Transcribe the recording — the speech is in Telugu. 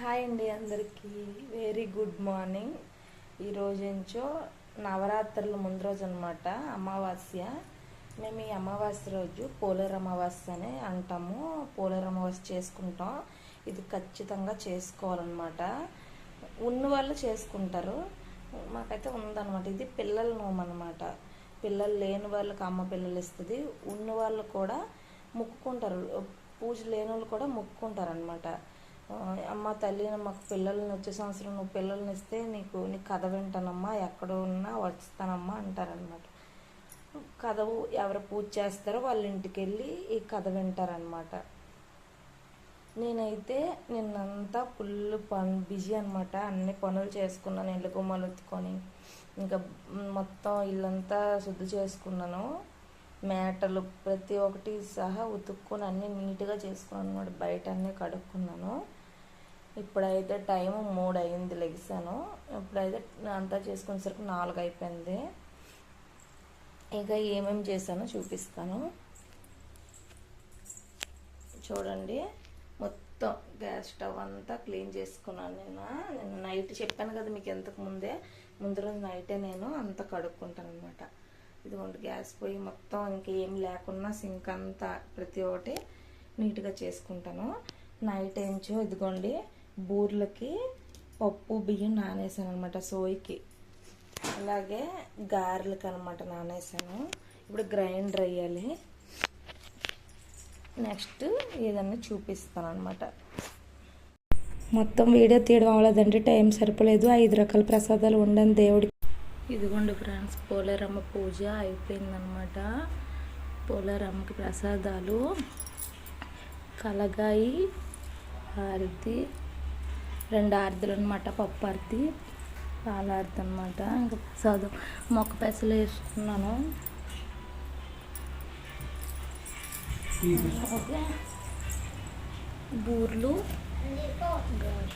హాయ్ అండి అందరికీ. వెరీ గుడ్ మార్నింగ్ ఈరోజు నుంచో నవరాత్రుల ముందు రోజు అనమాట అమావాస్య. మేము ఈ అమావాస్య రోజు పోలేరు అమావాస్య అని అంటాము. పోలేరు అమావాస్య చేసుకుంటాం. ఇది ఖచ్చితంగా చేసుకోవాలన్నమాట. ఉన్న వాళ్ళు చేసుకుంటారు. మాకైతే ఉందన్నమాట. ఇది పిల్లల నోము అనమాట పిల్లలు లేని వాళ్ళకి అమ్మ పిల్లలు ఇస్తుంది ఉన్న వాళ్ళు కూడా మొక్కుకుంటారు. పూజ లేని వాళ్ళు కూడా మొక్కుకుంటారు అనమాట అమ్మ తల్లి మాకు పిల్లల్ని వచ్చే సంవత్సరం నువ్వు పిల్లల్ని ఇస్తే నీకు నీ కథ వింటానమ్మా ఎక్కడ ఉన్నా వస్తానమ్మా అంటారనమాట కథ ఎవరు పూజ చేస్తారో వాళ్ళ ఇంటికి వెళ్ళి ఈ కథ వింటారనమాట నేనైతే నిన్నంతా ఫుల్ పని బిజీ అనమాట అన్ని పనులు చేసుకున్నాను ఇల్లు గుమ్మలు ఎత్తుకొని ఇంకా మొత్తం ఇల్లంతా శుద్ధి చేసుకున్నాను. మేటలు ప్రతి ఒక్కటి సహా ఉతుక్కొని అన్నీ నీట్గా చేసుకున్నాను అనమాట బయట అన్నీ కడుక్కున్నాను. ఇప్పుడైతే టైం మూడు అయింది లెగిసాను. ఇప్పుడైతే అంతా చేసుకునేసరికి నాలుగు అయిపోయింది ఇంకా ఏమేమి చేశానో చూపిస్తాను. చూడండి మొత్తం గ్యాస్ స్టవ్ అంతా క్లీన్ చేసుకున్నాను నేను. నేను నైట్ చెప్పాను కదా మీకు ఎంతకు ముందే. ముందు రోజు నైటే నేను అంతా కడుక్కుంటాను అనమాట ఇదిగోండి గ్యాస్ పొయ్యి మొత్తం ఇంకేం లేకున్నా సింక్ అంతా ప్రతి ఒక్కటి నీట్గా చేసుకుంటాను. నైట్ ఏంచో ఇదిగోండి బూర్లకి పప్పు బియ్యం నానేసాను అనమాట సోయికి. అలాగే గారెలకి అనమాట నానేసాను. ఇప్పుడు గ్రైండర్ అయ్యాలి నెక్స్ట్ ఏదన్నా చూపిస్తాను అనమాట మొత్తం వీడియో తీయడం అవ్వలేదంటే టైం సరిపోలేదు. ఐదు రకాల ప్రసాదాలు ఉండని దేవుడికి. ఇదిగోండి ఫ్రెండ్స్ పోలేరమ్మ పూజ అయిపోయిందనమాట పోలేరమ్మకి ప్రసాదాలు. కలగాయి హారతి రెండు ఆరతులు అనమాట పప్పు ఆరతి పాలారతి అనమాట ఇంకా ప్రసాదం మొక్క పెసలు వేసుకున్నాను. బూర్లు.